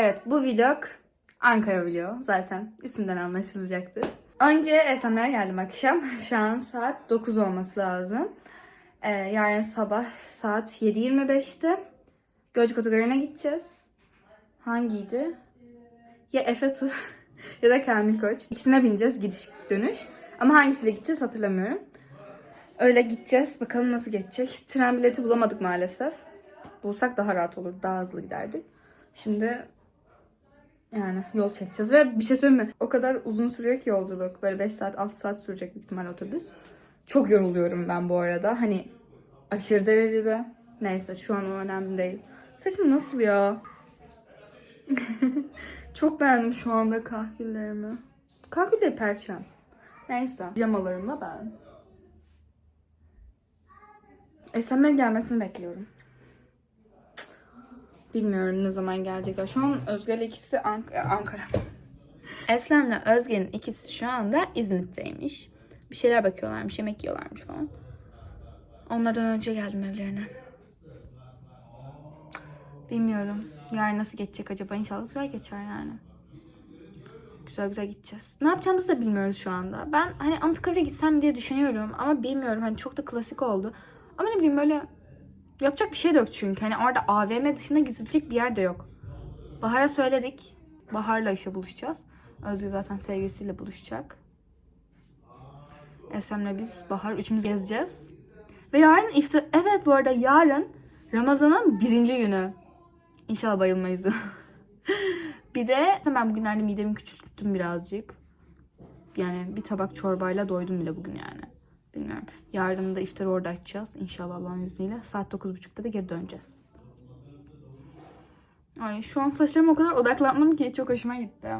Evet bu vlog Ankara vlogu zaten isimden anlaşılacaktır. Önce Esenler geldim akşam. Şu an saat 9 olması lazım. Ee, yarın sabah saat 7.25'te Gölcük Otogarı'na gideceğiz. Hangiydi? Ya Efe Tur ya da Kamil Koç. İkisine bineceğiz gidiş dönüş. Ama hangisiyle gideceğiz hatırlamıyorum. Öyle gideceğiz. Bakalım nasıl geçecek. Tren bileti bulamadık maalesef. Bulsak daha rahat olur. Daha hızlı giderdik. Şimdi yani yol çekeceğiz. Ve bir şey söyleyeyim mi? O kadar uzun sürüyor ki yolculuk. Böyle 5 saat 6 saat sürecek büyük ihtimalle otobüs. Çok yoruluyorum ben bu arada. Hani aşırı derecede. Neyse şu an o önemli değil. Saçım nasıl ya? Çok beğendim şu anda kahküllerimi. Kahkül değil perçem. Neyse. Pijamalarımla ben. SMR gelmesini bekliyorum. Bilmiyorum ne zaman gelecekler. Şu an Özge'yle ikisi Ank- e, Ankara. Eslem'le Özge'nin ikisi şu anda İzmit'teymiş. Bir şeyler bakıyorlarmış, yemek yiyorlarmış falan. Onlardan önce geldim evlerine. Bilmiyorum. Yarın nasıl geçecek acaba? İnşallah güzel geçer yani. Güzel güzel gideceğiz. Ne yapacağımızı da bilmiyoruz şu anda. Ben hani Anıtkabir'e gitsem diye düşünüyorum ama bilmiyorum. Hani çok da klasik oldu. Ama ne bileyim böyle yapacak bir şey de yok çünkü. Hani orada AVM dışında gidilecek bir yer de yok. Bahar'a söyledik. Bahar'la işte buluşacağız. Özge zaten sevgilisiyle buluşacak. Esem'le biz Bahar üçümüz gezeceğiz. Ve yarın iftar... Evet bu arada yarın Ramazan'ın birinci günü. İnşallah bayılmayız. bir de ben bugünlerde midemi küçülttüm birazcık. Yani bir tabak çorbayla doydum bile bugün yani. Bilmiyorum. Yarın da iftarı orada açacağız. İnşallah Allah'ın izniyle. Saat 9.30'da da geri döneceğiz. Ay şu an saçlarıma o kadar odaklandım ki çok hoşuma gitti.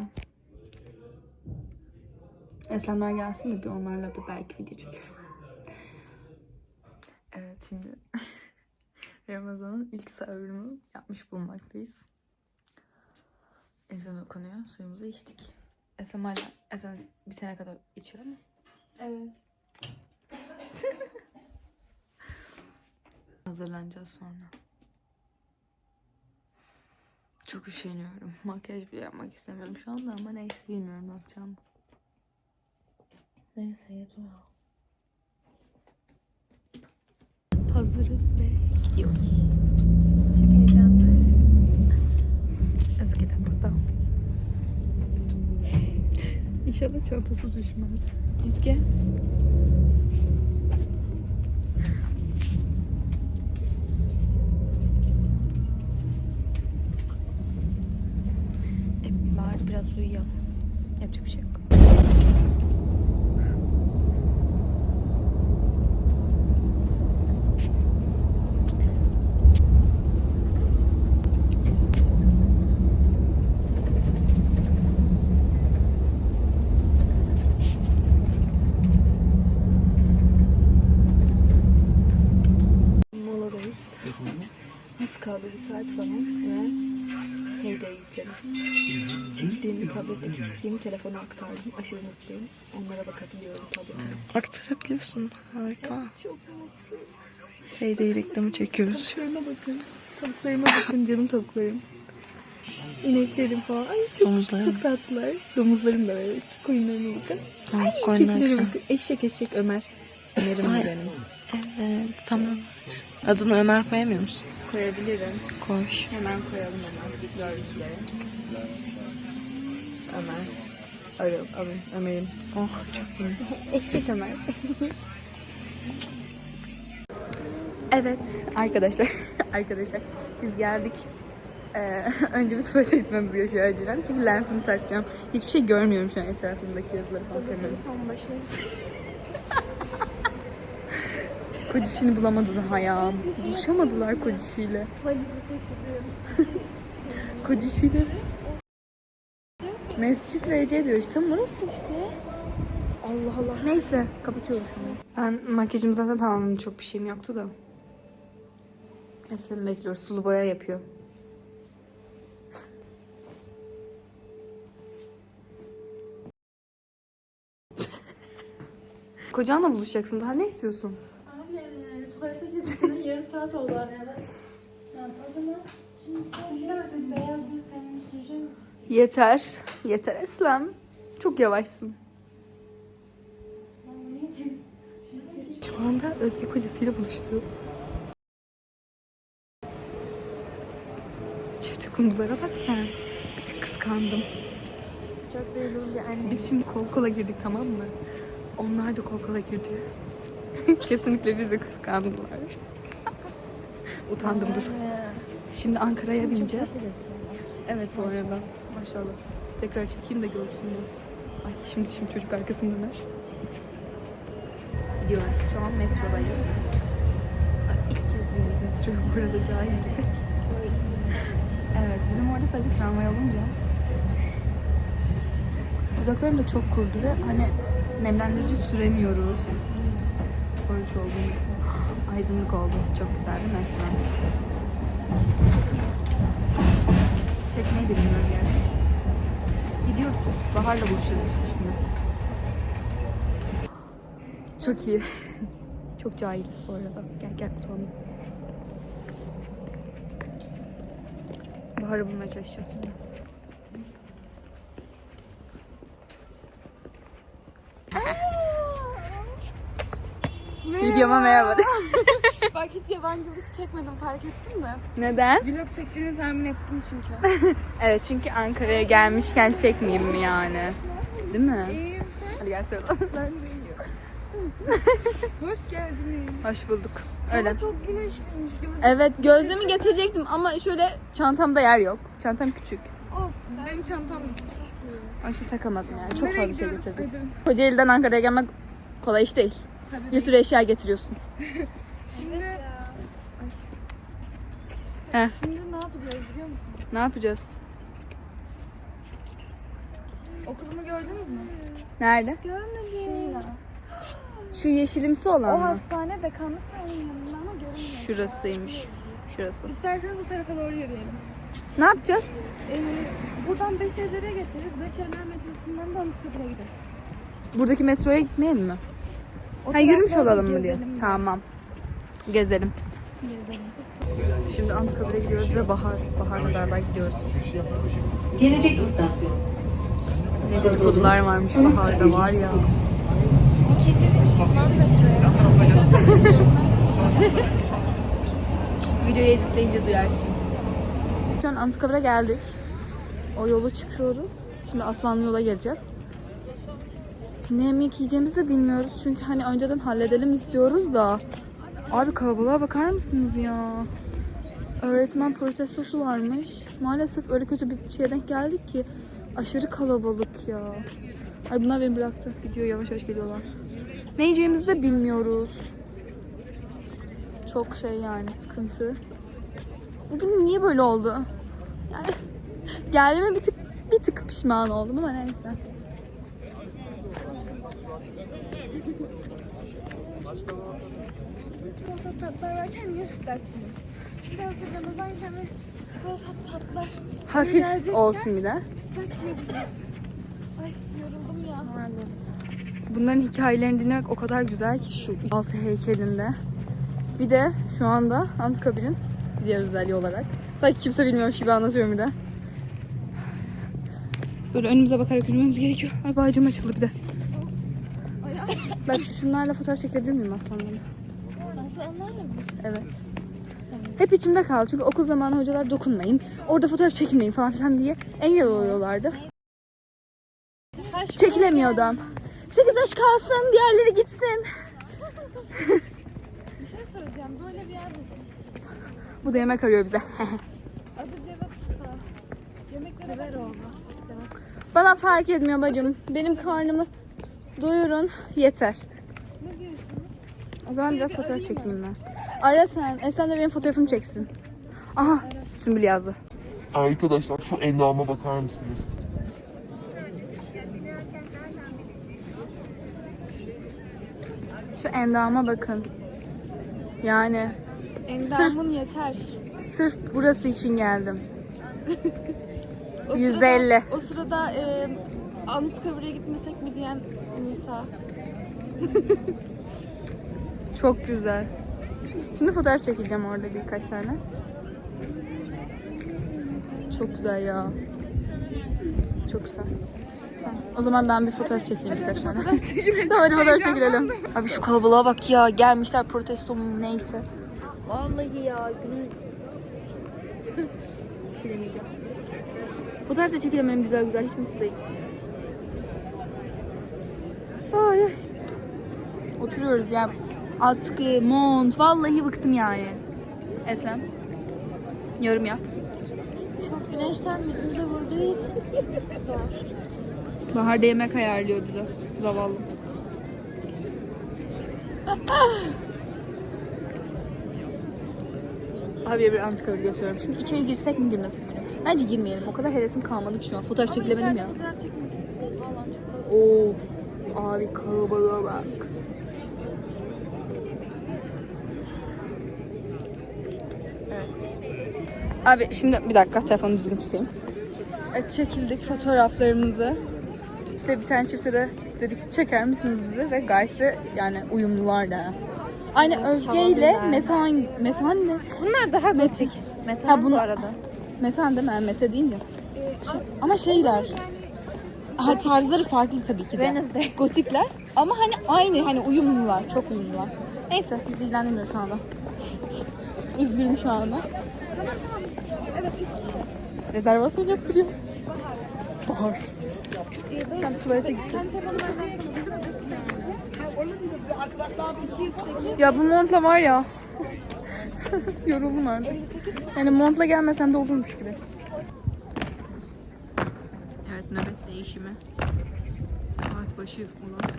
Eslemler gelsin de bir onlarla da belki video çekerim. Evet şimdi Ramazan'ın ilk sahurunu yapmış bulunmaktayız. Ezan okunuyor. Suyumuzu içtik. Esem hala ezan bitene kadar içiyor mu? Evet. Hazırlanacağız sonra. Çok üşeniyorum. Makyaj bile yapmak istemiyorum şu anda ama neyse bilmiyorum ne yapacağım. Neyse yeter. Hazırız ve gidiyoruz. Çok heyecanlı. Özge de burada. İnşallah çantası düşmez. Özge. 我睡了，你别客气。Çiftliğimi telefona aktardım. Aşırı mutluyum. Onlara bakabiliyorum tabletime. Aktarabiliyorsun. Harika. Çok mutlu. Heyday reklamı çekiyoruz. Tavuklarıma bakın. Tavuklarıma bakın canım tavuklarım. İneklerim falan. Ay çok, Domuzlar. çok tatlılar. Domuzlarım da evet. Koyunlarıma bakın. Koyunlar Keçilerime güzel. bakın. Eşek eşek Ömer. Ömer'im Ay. benim. Evet tamam. Adını Ömer koyamıyor musun? Koyabilirim. Koy. Hemen koyalım hemen. Gördüğünüz üzere. Ömer. Arıl, alın. Ömer'im. Oh çok iyi. Eşek Ömer. evet arkadaşlar. arkadaşlar biz geldik. Ee, önce bir tuvalete gitmemiz gerekiyor acilen. Çünkü lensimi takacağım. Hiçbir şey görmüyorum şu an etrafımdaki yazıları falan. tanıyorum. Tam başı. Kocişini bulamadı daha ya. Buluşamadılar kocişiyle. Valizi taşıdım. Kocişiyle. Mescit VC diyor işte. Burası işte. Allah Allah. Neyse kapatıyorum şu an. Ben makyajım zaten tamamladım. Çok bir şeyim yoktu da. Esen'i bekliyoruz. Sulu boya yapıyor. Kocanla buluşacaksın. Daha ne istiyorsun? Abi yani tuvalete gittim. Yarım saat oldu arayalı. Yani o zaman şimdi sen beyaz göz kendimi süreceğim Yeter. Yeter Eslem. Çok yavaşsın. Şu anda Özge kocasıyla buluştu. Çifte kumrulara bak sen. Bir tık kıskandım. Çok duygulu bir anne. Biz şimdi kol kola girdik tamam mı? Onlar da kol kola girdi. Kesinlikle bizi kıskandılar. Utandım dur. Şimdi Ankara'ya bineceğiz. Evet bu arada. Maşallah. Tekrar çekeyim de görsünler. Ay şimdi şimdi çocuk arkasındalar. Gidiyoruz. Şu an metrodayız. Ay, ilk kez bindik metroya bu arada cahil gibi. Evet bizim orada sadece tramvay olunca Dudaklarım da çok kurudu ve hani nemlendirici süremiyoruz. Oruç olduğumuz için. Aydınlık oldu. Çok güzeldi mesela. Çekmeyi de bilmiyorum yani. Gidiyoruz. Bahar'la buluşacağız işte şimdi. Çok iyi. çok cahiliz bu arada. Gel gel utandım. Bahar'ı bulmaya çalışacağız şimdi. Videoma merhaba. Bak hiç yabancılık çekmedim fark ettin mi? Neden? Vlog çektiğini tahmin ettim çünkü. Evet çünkü Ankara'ya gelmişken çekmeyeyim mi yani? Değil mi? İyiyim Hadi gel sarılalım. sen. Ben de. Hoş geldiniz. Hoş bulduk. Öyle. Ama çok güneşliymiş göz. Evet gözlüğümü getirecektim ama şöyle çantamda yer yok. Çantam küçük. Olsun. Benim çantam da küçük. İçin takamadım yani. Çok Nereye fazla şey gidiyoruz? getirdik. Buyurun. Kocaeli'den Ankara'ya gelmek kolay iş değil. Tabii. Bir sürü eşya getiriyorsun. Şimdi, Heh. şimdi ne yapacağız biliyor musunuz? Ne yapacağız? Okulumu gördünüz mü? Nerede? Görmedim. Şu yeşilimsi olan O mı? hastane dekanlık yanında ama görünmüyor. Şurasıymış. Şurası. İsterseniz o tarafa doğru yürüyelim. Ne yapacağız? Ee, buradan Beşevler'e geçeriz. Beşevler metrosundan da Anıtkabir'e gideriz. Buradaki metroya gitmeyelim mi? O Ha yürümüş taraflarda olalım mı diye. gezelim. Tamam. Gezelim. Gezelim. Şimdi Anıtkabir'e gidiyoruz ve Bahar, Bahar'la beraber gidiyoruz. Gelecek istasyon. Ne dedikodular varmış Bahar'da var ya. İkinci lan metroya. Videoyu editleyince duyarsın. Şu an Anıtkabir'e geldik. O yolu çıkıyoruz. Şimdi Aslanlı yola geleceğiz. Ne yemek yiyeceğimizi de bilmiyoruz. Çünkü hani önceden halledelim istiyoruz da. Abi kalabalığa bakar mısınız ya? Öğretmen protestosu varmış. Maalesef öyle kötü bir şeye denk geldik ki. Aşırı kalabalık ya. Ay bunlar beni bıraktı. Gidiyor yavaş yavaş geliyorlar. Ne yiyeceğimizi de bilmiyoruz. Çok şey yani sıkıntı. Bugün niye böyle oldu? Yani geldiğime bir tık bir tık pişman oldum ama neyse. Tatlar varken niye süt açayım? Şimdi hazır Ramazanken ve çikolata tatlar Hafif Gelecekler. olsun bir de. süt açıyoruz. Ay yoruldum ya. Bunların hikayelerini dinlemek o kadar güzel ki şu altı heykelinde. Bir de şu anda Anıtkabir'in bir diğer özelliği olarak. Sanki kimse bilmiyormuş gibi anlatıyorum bir de. Böyle önümüze bakarak yürümemiz gerekiyor. Ay bağcım açıldı bir de. Ay ay. Ben şunlarla fotoğraf çekebilir miyim aslanlarla? Evet. Hep içimde kaldı çünkü okul zamanı hocalar dokunmayın, orada fotoğraf çekilmeyin falan filan diye engel oluyorlardı. Çekilemiyordum. 8 yaş kalsın, diğerleri gitsin. Bir şey söyleyeceğim. Böyle bir yer. Bu da yemek arıyor bize. Adı Cevat Usta. Yemekleri ver oğlum. Bana fark etmiyor bacım. Benim karnımı doyurun yeter. O zaman biraz bir fotoğraf çekeyim ben. Ara sen. Eslem de benim fotoğrafımı çeksin. Aha Sümbül yazdı. Arkadaşlar şu endama bakar mısınız? Şu endama bakın. Yani Endamın yeter. sırf burası için geldim. O 150. Sırada, o sırada e, Anıtkabir'e gitmesek mi diyen Nisa. Çok güzel. Şimdi fotoğraf çekeceğim orada birkaç tane. Çok güzel ya. Çok güzel. Tamam. O zaman ben bir fotoğraf çekeyim birkaç tane. hadi fotoğraf çekilelim. Abi şu kalabalığa bak ya. Gelmişler protesto mu neyse. Vallahi ya günün... Bilemeyeceğim. Fotoğraf da çekilemem güzel güzel. Hiç mutlu değilim. Ay, ay. Oturuyoruz ya. Atkı, mont. Vallahi bıktım yani. Eslem. Yorum yap. Güneşten yüzümüze vurduğu için Bahar da yemek ayarlıyor bize. Zavallı. Abi bir antika gösteriyorum. Şimdi içeri girsek mi girmesek mi? Bence girmeyelim. O kadar hevesim kalmadı ki şu an. Fotoğraf çekilemedim ya. fotoğraf çekmek istedim. Çok kalabalık. Of. Abi kalabalığa bak. Evet. Abi şimdi bir dakika telefonu düzgün tutayım. Evet çekildik fotoğraflarımızı. İşte bir tane çifte de dedik çeker misiniz bizi ve gayet de yani uyumlular da. Aynı Özge ile Metehan, Metehan ne? Bunlar daha gotik. Metal Ha, bunu- bu arada. Metehan değil mi? Yani Mete değil mi? Şey- ama şeyler. Ha, tarzları farklı tabii ki de. Wednesday. Gotikler. Ama hani aynı hani uyumlular. Çok uyumlular. Neyse bizi ilgilendirmiyor şu anda. Üzgünüm şu anda. Rezervasyon yaptırıyor. Bahar. Ben tuvalete gideceğiz. Ya bu montla var ya. Yoruldum artık. Yani montla gelmesen de olurmuş gibi. Evet nöbet değişimi. Saat başı olan.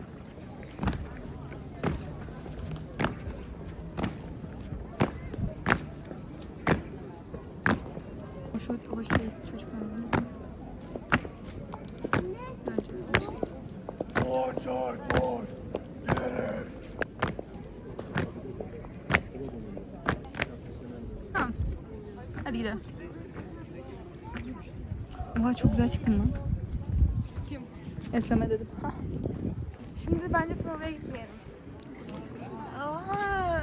O, şu, o şey çocuklar oynamaz. Bence öyle. Tamam. Hadi gidelim. Oha çok güzel çıktın lan. Kim? Esleme dedim. Ha. Şimdi bence Tunalı'ya gitmeyelim. Oha.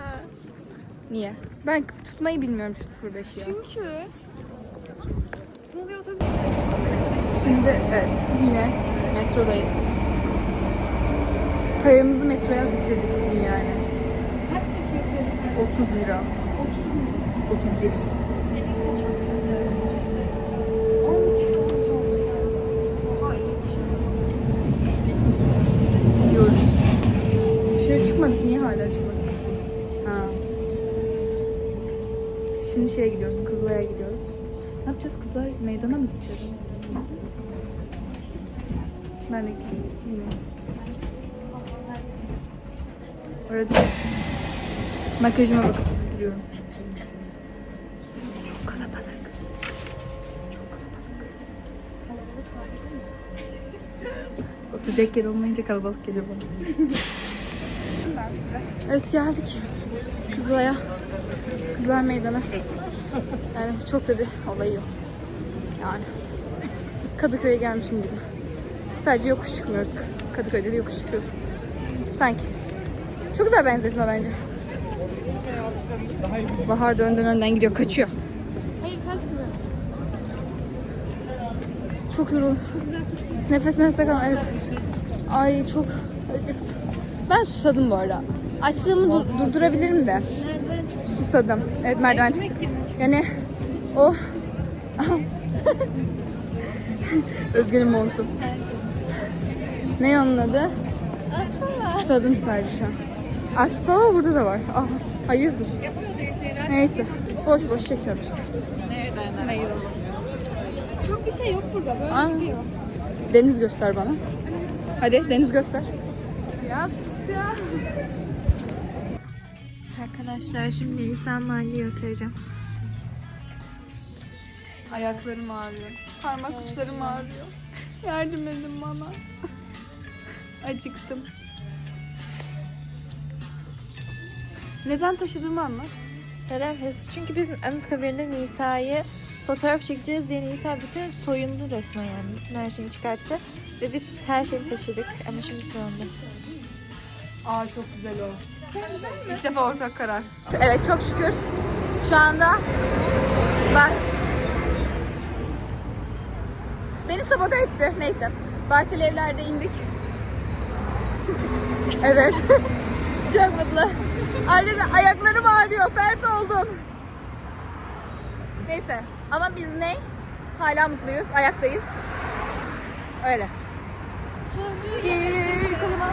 Niye? Ben tutmayı bilmiyorum şu 05 ya. Çünkü Şimdi evet yine metrodayız. Paramızı metroya bitirdik bugün yani. kaç çekiyor 30 lira. 31. Gidiyoruz. Dışarı çıkmadık. Niye hala çıkmadık? Ha. Şimdi şeye gidiyoruz. Kızılay'a gidiyoruz. Ne yapacağız Kızılay? Meydana mı gideceğiz? Bilmiyorum. Orada makyajıma bakıp duruyorum. Çok kalabalık. Çok kalabalık. Oturacak yer olmayınca kalabalık geliyor bana. evet geldik. Kızılay'a. Kızılay Meydanı. Yani çok da bir olayı yok. Yani. Kadıköy'e gelmişim gibi. Sadece yokuş çıkmıyoruz. Kadıköy'de de yokuş çıkıyoruz. Sanki. Çok güzel benzetme bence. Bahar da önden önden gidiyor. Kaçıyor. Hayır kaçmıyor. Çok yoruldum. Nefes nefese. Evet. Ay çok acıktım. Ben susadım bu arada. Açlığımı du- durdurabilirim de. Susadım. Evet merdiven çıktık. Yani o... Özge'nin montu. Ne onun adı? Susadım sadece şu an. Aspava burada da var. Ah, hayırdır? Neyse. Boş boş çekiyorum işte. Çok bir şey yok burada. Böyle Aa. gidiyor. Deniz göster bana. Hadi deniz göster. Ya sus ya. Arkadaşlar şimdi Mahalleyi göstereceğim. Ayaklarım ağrıyor. Parmak uçlarım ağrıyor. Yardım edin bana. Acıktım. Neden taşıdığımı anlat. Neden ses? Çünkü biz Anıtkabir'de Nisa'yı fotoğraf çekeceğiz diye Nisa bütün soyundu resmen yani. Bütün her şeyini çıkarttı. Ve biz her şeyi taşıdık ama şimdi sonunda. Aa çok güzel o. İlk defa ortak karar. Evet çok şükür. Şu anda bak. Beni sabote etti. Neyse. Bahçeli evlerde indik. evet. Çok mutlu. Arkadaşlar ayaklarım ağrıyor. Pert oldum. Neyse. Ama biz ne? Hala mutluyuz. Ayaktayız. Öyle. Gir koluma.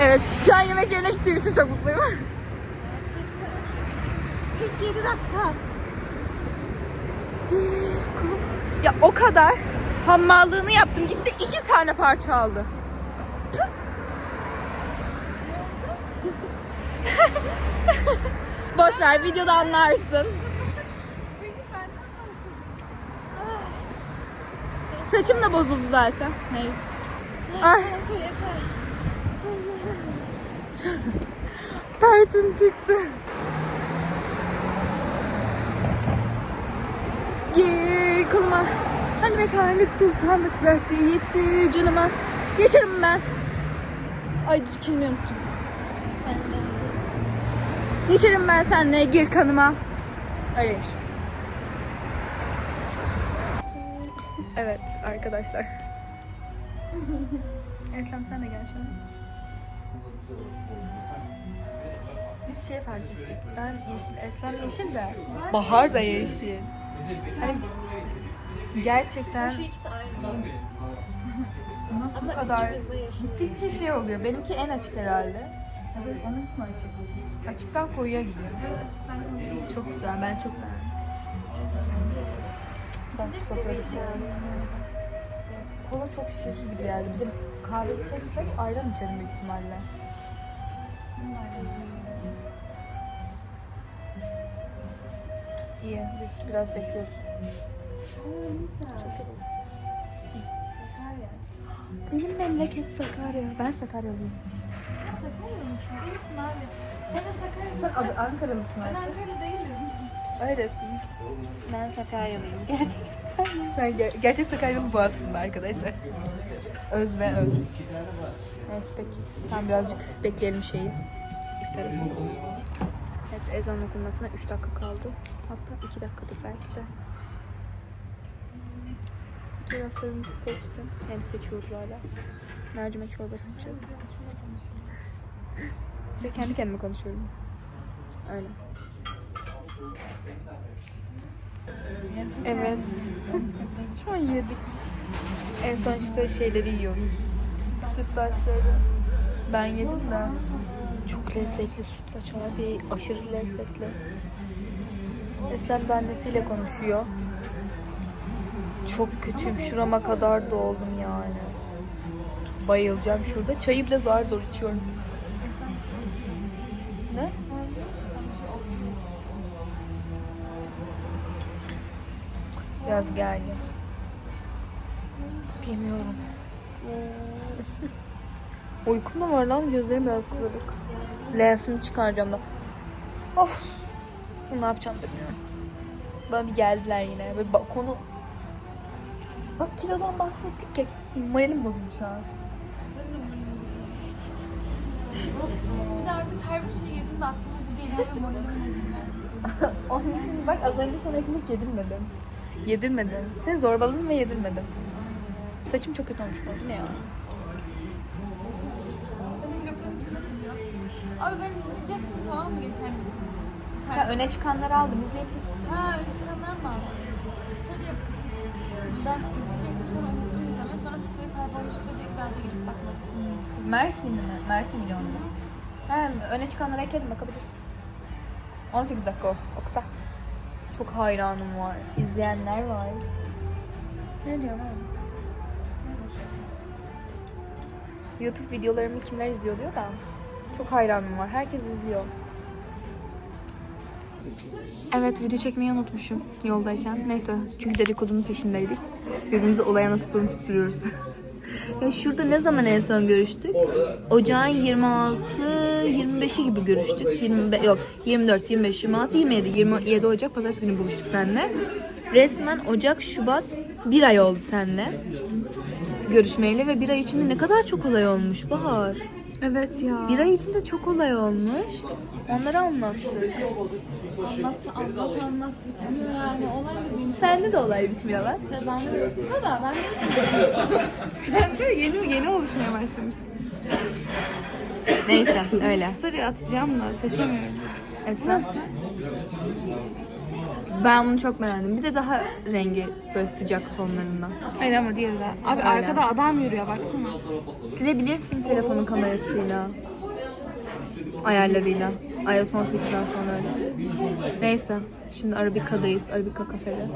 Evet. Şu an yemek yerine gittiğim için çok mutluyum. 47 dakika. Ya o kadar hammallığını yaptım. Gitti iki tane parça aldı. Boş ver videoda anlarsın. Saçım da bozuldu zaten. Neyse. Ay. Pertim çıktı. Koluma. Hani bekarlık sultanlık derdi yetti canıma. Yaşarım ben. Ay dur kelimeyi unuttum. Yaşarım ben seninle gir kanıma. Öyleymiş. Evet arkadaşlar. Eslem sen de gel şöyle. Biz şey fark ettik. Ben yeşil, Eslem yeşil de. Bahar da yeşil. Gerçekten nasıl bu kadar gittikçe şey oluyor. Benimki en açık herhalde. Evet, onun mu açık? Açıktan koyuya gidiyor. Çok güzel. Ben çok beğendim. Sofrada şey. Kola çok şişir gibi geldi. Bir de kahve içeceksek ayran içerim büyük ihtimalle. İyi. Biz biraz bekliyoruz. Çok iyi. Benim memleket Sakarya. Ben Sakaryalıyım. Sakarya mısın? Değilsin abi. Ben de Sakarya'yım. Sen Abi Ankaralısın Ben artık. Ankara değilim. Öylesin. Ben Sakaryalıyım. Gerçek Sakaryalıyım. Sen ger- gerçek Sakaryalı bu aslında arkadaşlar. Öz ve öz. Neyse peki. Tam birazcık bekleyelim şeyi. İftarı. Ezan okunmasına 3 dakika kaldı. Hatta 2 dakikadır belki de. Fotoğraflarımızı seçtim. Yani seçiyoruz hala. Mercimek çorbası içeceğiz. İşte kendi kendime konuşuyorum. Öyle. Evet. Şu an yedik. En son işte şeyleri yiyoruz. Sütlaçları. Ben yedim de. Çok lezzetli sütlaç abi. Aşırı lezzetli. Eslem de annesiyle konuşuyor. Çok kötüyüm. Şurama kadar doldum yani. Bayılacağım şurada. Çayı bile zar zor içiyorum. Ne? Biraz gergin. Bilmiyorum. Uykum da var lan. Gözlerim biraz kızarık. Lensimi çıkaracağım da. Of. Ne yapacağım bilmiyorum. Bana bir geldiler yine. Böyle bak- konu... Bak kilodan bahsettik ya. Moralim bozuldu şu an. Bir de artık her bir şey yedim de aklıma bu geliyor ve moralim bozuluyor. Onun için bak az önce sana ekmek yedirmedim. Yedirmedim. Seni zorbaladım ve yedirmedim. Saçım çok kötü olmuş bu ne ya? Senin vloglarını kimler izliyor? Abi ben izleyecektim tamam mı geçen gün? Ha, öne çıkanları aldım. İzleyebilirsin. Ha öyle çıkanlar mı aldın? Story yap. Ben izleyecektim sonra unuttum izlemeyi. Sonra story kaybolmuştur diye bir daha da girip bakmadım. Mersin'de mi? Mersin videonu mu? He, öne çıkanları ekledim bakabilirsin. 18 dakika o. O kısa. Çok hayranım var. İzleyenler var. Ne diyorum abi? YouTube videolarımı kimler izliyor diyor da. Çok hayranım var. Herkes izliyor. Evet video çekmeyi unutmuşum yoldayken. Neyse çünkü dedikodunun peşindeydik. Birbirimizi olaya nasıl unutup duruyoruz. ya şurada ne zaman en son görüştük? Ocağın 26 25'i gibi görüştük. 25 yok 24, 25, 26, 27, 27 Ocak pazartesi günü buluştuk seninle. Resmen Ocak, Şubat bir ay oldu seninle. Görüşmeyle ve bir ay içinde ne kadar çok olay olmuş Bahar. Evet ya. Bir ay içinde çok olay olmuş. Onları anlattık. Anlat anlat anlat bitmiyor yani. Olay da benim. Sende de olay bitmiyor lan. Tabii bende de bitmiyor da ben de şimdi Sen de yeni yeni oluşmaya başlamış. Neyse öyle. Story atacağım da seçemiyorum. Esna. Ben bunu çok beğendim. Bir de daha rengi böyle sıcak tonlarından. Hayır ama diğeri de. Abi Öyle. arkada adam yürüyor baksana. Silebilirsin telefonun kamerasıyla. Ayarlarıyla. iOS 18'den sonra öyle. Neyse. Şimdi Arabika'dayız. Arabika kafede.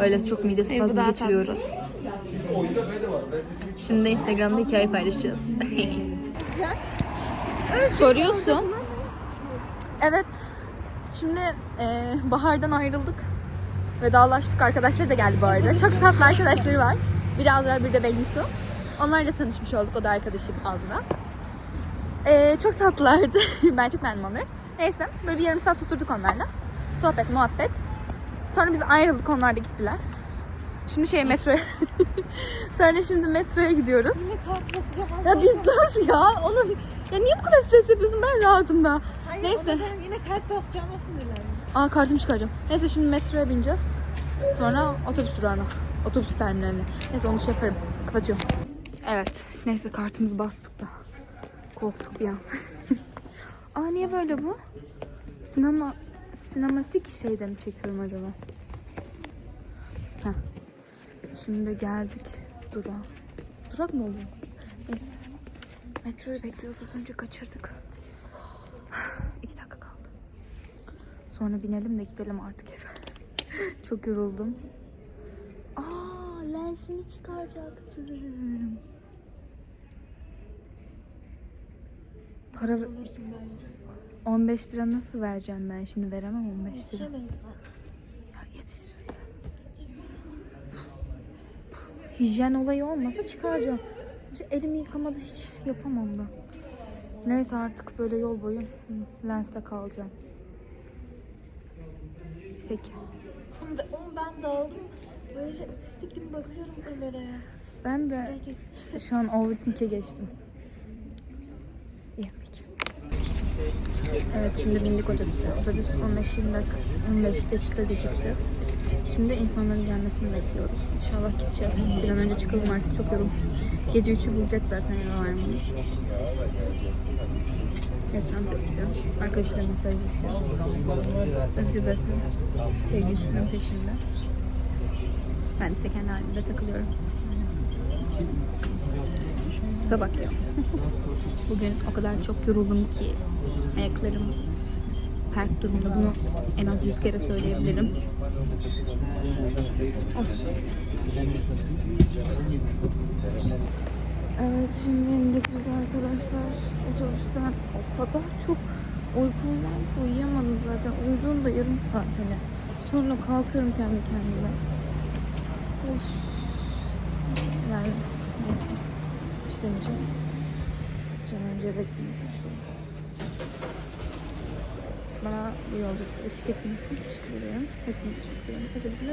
Öyle çok mide bu spazmı daha geçiriyoruz. Şimdi de Instagram'da hikaye paylaşacağız. Soruyorsun. Evet. Şimdi e, Bahar'dan ayrıldık. Vedalaştık. Arkadaşları da geldi bu arada. Çok tatlı arkadaşları var. Biri Azra, biri de Bengisu. Onlarla tanışmış olduk. O da arkadaşım Azra. E, çok tatlılardı. ben çok beğendim onları. Neyse. Böyle bir yarım saat oturduk onlarla. Sohbet, muhabbet. Sonra biz ayrıldık. Onlar da gittiler. Şimdi şey metroya... Sonra şimdi metroya gidiyoruz. Ya biz dur ya. Onun... Ya niye bu kadar stres yapıyorsun? Ben rahatım da. Neyse. Yine kalp basacağım nasıl dilerim? Aa kartımı çıkaracağım. Neyse şimdi metroya bineceğiz. Sonra otobüs durağına. Otobüs terminaline. Neyse onu şey yaparım. Kapatıyorum. Evet. Neyse kartımızı bastık da. Korktuk bir an. Aa niye böyle bu? Sinema sinematik şeyde mi çekiyorum acaba? Heh. Şimdi geldik durağa. Durak mı oldu? Neyse. Metroyu bekliyoruz. Az önce kaçırdık. İki dakika kaldı. Sonra binelim de gidelim artık eve. Çok yoruldum. Aa lensimi çıkaracaktım. Para 15 lira nasıl vereceğim ben şimdi veremem 15 lira. Ya yetişiriz de. Hijyen olayı olmasa çıkaracağım. İşte elimi yıkamadı hiç yapamam da. Neyse artık böyle yol boyu hı, lenste kalacağım. Peki. Oğlum ben dağıldım. Böyle otistik gibi bakıyorum kameraya. Ben de şu an overthink'e geçtim. İyi peki. Evet şimdi bindik otobüse. Otobüs 15-20 dakika, 15 dakika gecikti. Şimdi insanların gelmesini bekliyoruz. İnşallah gideceğiz. Bir an önce çıkalım artık çok yoruldum. Gece 3'ü bulacak zaten eve varmamız. Neslihan tabii ki. Arkadaşlar mesajlaşıyor. Özge zaten sevgilisinin peşinde. Ben işte kendi halimde takılıyorum. Tipe bak. Bugün o kadar çok yoruldum ki ayaklarım pert durumda. Bunu en az yüz kere söyleyebilirim. Of. Evet şimdi indik biz arkadaşlar otobüsten o kadar çok uykum var ki uyuyamadım zaten. Uyuduğum da yarım saat hani. Sonra kalkıyorum kendi kendime. Of. Yani neyse. Bir şey demeyeceğim. Bir önce eve gitmek istiyorum. Bana bu yolculukta eşlik ettiğiniz için teşekkür ederim. Hepinizi çok seviyorum. Hepinizi